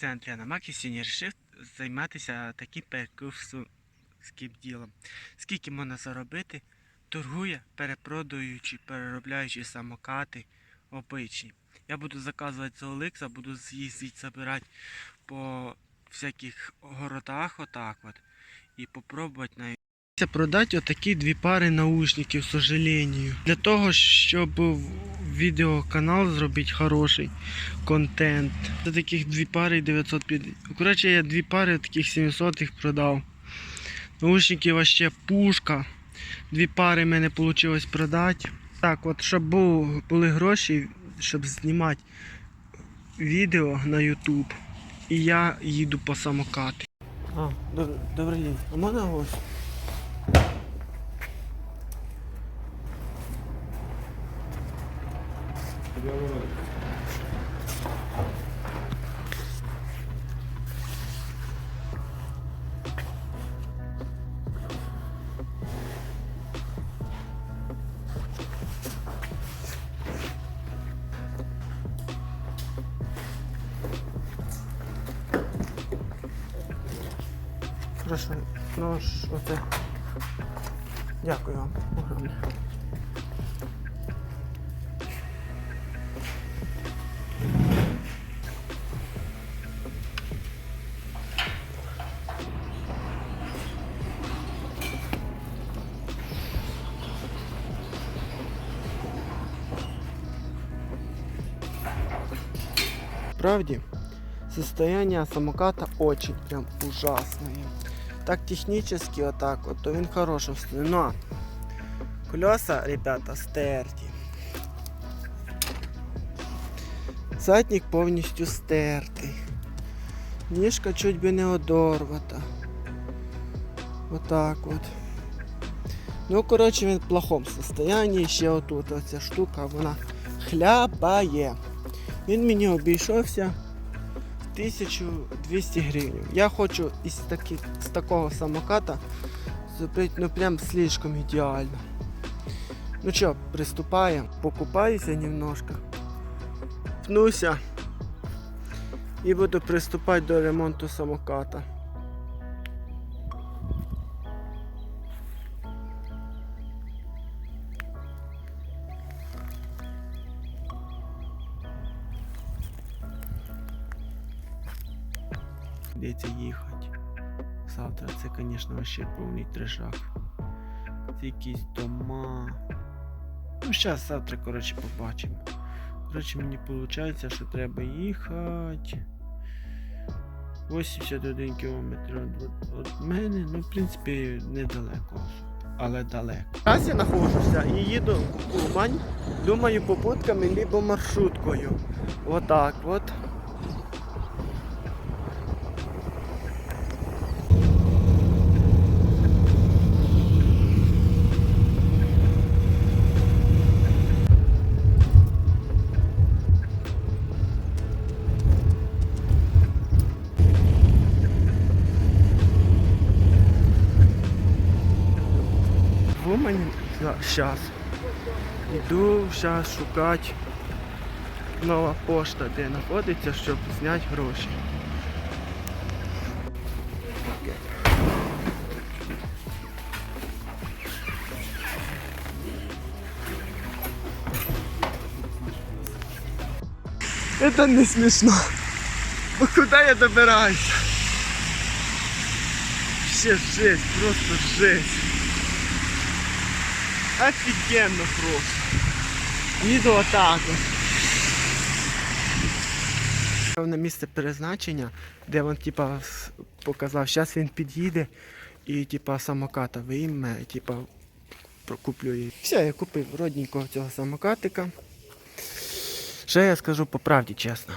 центрі, на Макісі вирішив займатися таким перекупським ділом. Скільки можна заробити, торгує, перепродаючи, переробляючи самокати обичні. Я буду заказувати з Олекса, буду з'їздити забирати по всяких городах отак от. І попробувати навіть. Продати отакі дві пари наушників, сожалению. Для того, щоб відеоканал зробити хороший контент. За таких дві пари 950. Коротше, я дві пари таких 700 їх продав. Наушники вообще пушка. Дві пари в мене вийшло продати. Так, от щоб були гроші, щоб знімати відео на YouTube. І я їду по самокати. А, добрий, день. А можна гость? Хорошо. Ну ж, оце. Дякую вам. Правде, состояние самоката очень прям ужасное. Так технически вот так то він хороший. Но колеса, ребята, стерті. Задник повністю стертий. Ніжка чуть би не одорвата. Отак от. Ну, коротше, він в плохому состоянии. Ще отут оця штука, вона хлябає. Він мені обійшовся 1200 гривень. Я хочу із, таки, з такого самоката зробити ну прям слишком ідеально. Ну що, приступаємо, покупаюся немножко, пнуся і буду приступати до ремонту самоката. Придеться їхати. Завтра це, звісно, вообще повний трешак. Це якісь дома. Ну, зараз завтра, коротше, побачимо. Коротше, мені виходить, що треба їхати. 81 км від мене, ну, в принципі, недалеко. Але далеко. Зараз я знаходжуся і їду в Умань, думаю, попутками або маршруткою. Отак от. В Умані зараз. Іду зараз шукати нова пошта, де знаходиться, щоб зняти гроші. Это не смешно. Ну куда я добираюсь? Вообще жесть, просто жесть. Офігенно просто. Їду отак. от. На місце призначення, де він типа показав, зараз він під'їде і типа самоката вийме, типа прокуплює. Все, я купив родненького цього самокатика. Ще я скажу по правді чесно.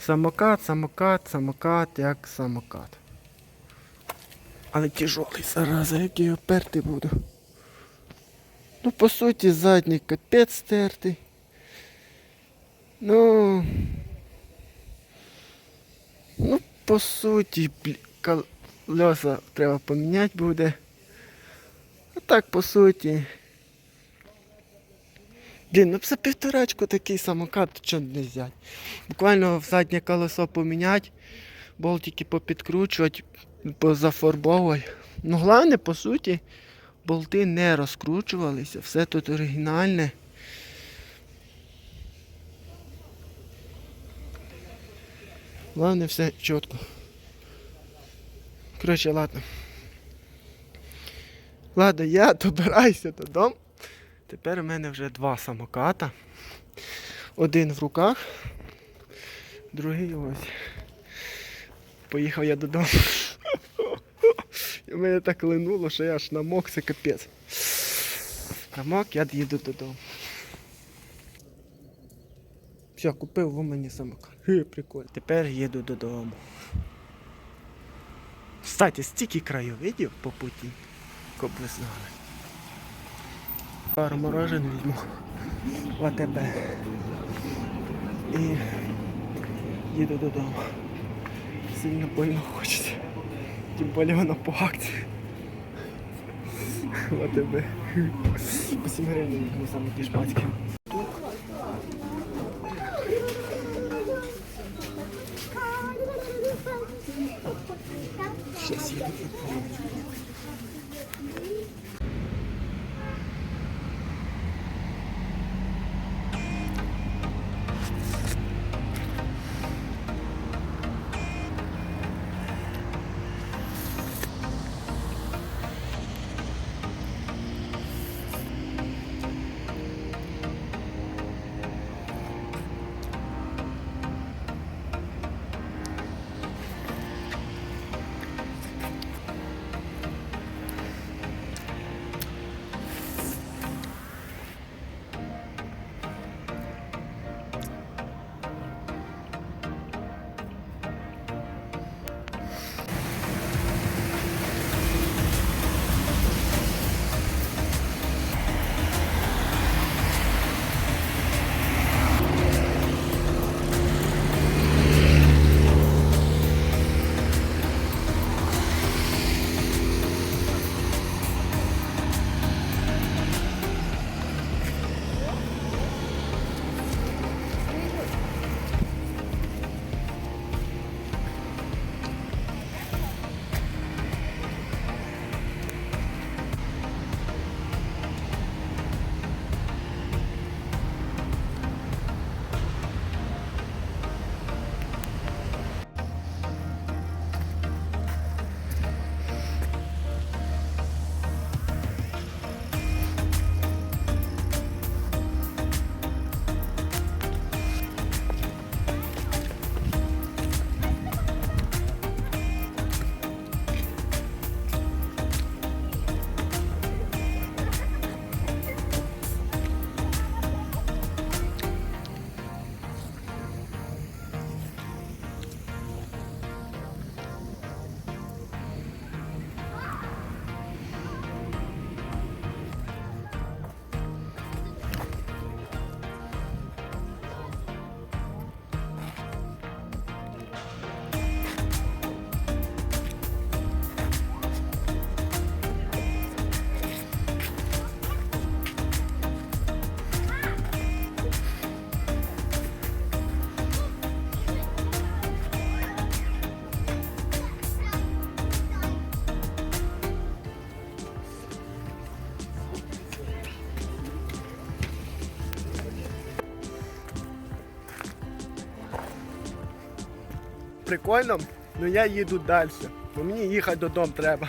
Самокат, самокат, самокат, як самокат. Але тяжелий зараза, як я його перти буду. Ну, по суті, задній капець стертий. Ну. Ну, по суті, колеса треба поміняти буде. А так, по суті. Блін, ну за півторачку такий самокат, що не взяти. Буквально в заднє колесо поміняти, болтики попідкручувати, позафарбовувати. Ну, головне, по суті, болти не розкручувалися, все тут оригінальне. Головне, все чітко. Коротше, ладно. Ладно, я добираюся додому. Тепер у мене вже два самоката. Один в руках, другий ось. Поїхав я додому. І мене так линуло, що я аж намок, це капець. Намок, я їду додому. Все, купив в мені самокат. Хе, прикольно. Тепер їду додому. Кстати, стільки краєвидів по путі, як ви знали. Пару морожен візьму в АТБ. І їду додому. Сильно больно хочеться. Тим более воно по акції. АТБ. По 7 гривень візьму саме ті шматки. Щас їду. Прикольно, ну я їду далі. Бо мені їхати додому треба.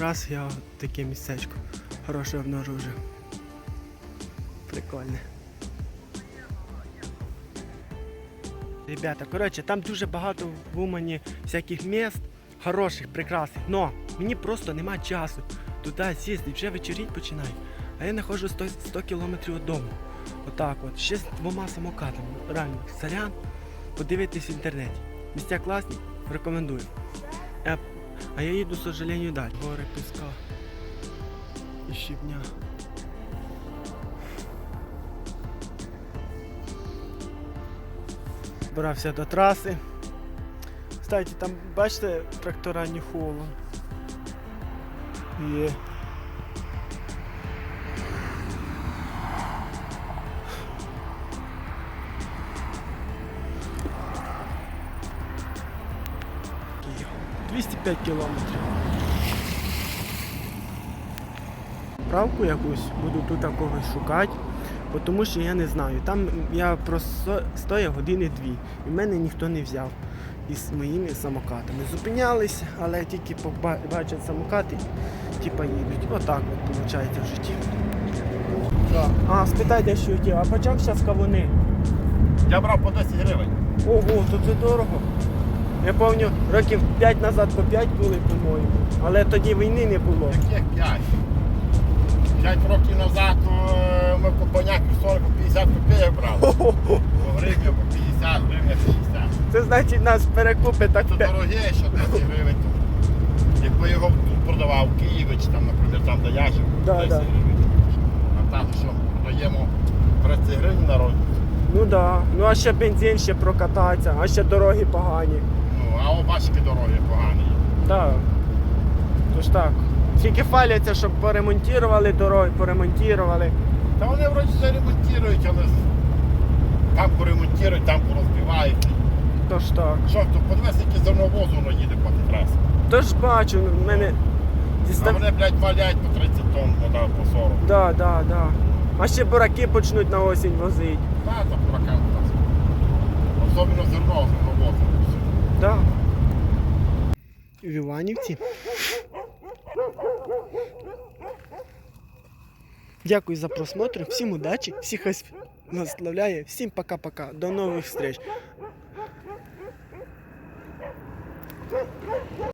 Раз я таке місцечко хороше обнаружив. Прикольне. ребята. Коротше, там дуже багато в Умані всяких міст, хороших, прекрасних. Но мені просто нема часу туди сісти, вже вечоріть починає. А я знаходжу 100, 100 кілометрів від дому. Отак от, ще з двома самокатами. Реально, сорян, подивитись в інтернеті. Місця класні, рекомендую. А я їду, к сожалению, далі. Гори піска. І щебня. Збирався до траси. Кстати, там, бачите, трактора Ніхола. Є. 205 кілометрів. Правку якусь буду тут когось шукати, тому що я не знаю. Там я просто стояв години дві, і мене ніхто не взяв із моїми самокатами. Зупинялись, але тільки поба- бачать самокати, типа їдуть. Отак от виходить в житті. Так. А, спитайте, що хотів, а по чому зараз кавуни? Я брав по 10 гривень. Ого, то це дорого. Я пам'ятаю, років 5 назад по 5 були, по-моєму. Але тоді війни не було. Яких 5? 5 років назад е, ми по коняку 40 50 копійок брали. По гривні по 50, гривня 60. Це значить нас перекупи так. Це дороге, що 10 гривень. Якби його продавав Київич, там, наприклад, там де я жив, Да, 10 да. гривень. А там що продаємо 30 гривень на роль. Ну так. Да. Ну а ще бензин ще прокататися, а ще дороги погані. Ну, а обачки дороги погані. Так. Тож так. Тільки фаляться, щоб поремонтували дороги, поремонтували. Та вони вроді все ремонтують, але там поремонтують, там порозбивають. Тож так. Що, то подивись, які зерновозу воно їде по трасі. Тож бачу, в мене. А вони, блядь, валять по 30 тонн, вода по 40. Да, да, да. А ще бураки почнуть на осінь возити. Та, у нас. Особливо зерно, зерновози. Да. В Іванівці. Дякую за просмотр. Всім удачі, всіх ось наславляє. Всім пока-пока. До нових встреч.